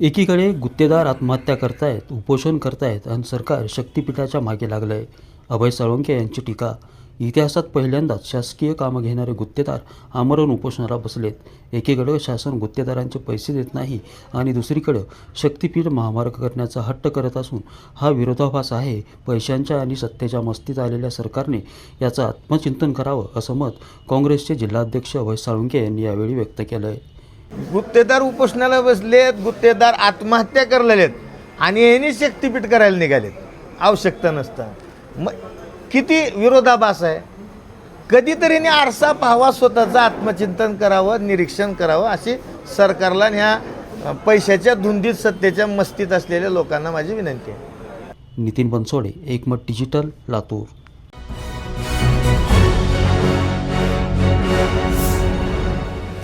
एकीकडे गुत्तेदार आत्महत्या करतायत उपोषण करतायत आणि सरकार शक्तिपीठाच्या मागे लागलं आहे अभय साळुंके यांची टीका. इतिहासात पहिल्यांदाच शासकीय कामं घेणारे गुत्तेदार आमरण उपोषणाला बसलेत. एकीकडे शासन गुत्तेदारांचे पैसे देत नाही आणि दुसरीकडं शक्तिपीठ महामार्ग करण्याचा हट्ट करत असून हा विरोधाभास आहे. पैशांच्या आणि सत्तेच्या मस्तीत आलेल्या सरकारने याचं आत्मचिंतन करावं असं मत काँग्रेसचे जिल्हाध्यक्ष अभय साळुंके यांनी यावेळी व्यक्त केलं आहे गुत्तेदार उपोषणाला बसलेत गुत्तेदार आत्महत्या करलेलेत आणि यांनी शक्तीपीठ करायला निघालेत. आवश्यकता नसता. मग किती विरोधाभास आहे? कधीतरी आरसा पाहावा स्वतःचं आत्मचिंतन करावं निरीक्षण करावं अशी सरकारला आणि ह्या पैशाच्या धुंदीत सत्तेच्या मस्तीत असलेल्या लोकांना माझी विनंती आहे. Nitin Bansode Ekmat digital Latur.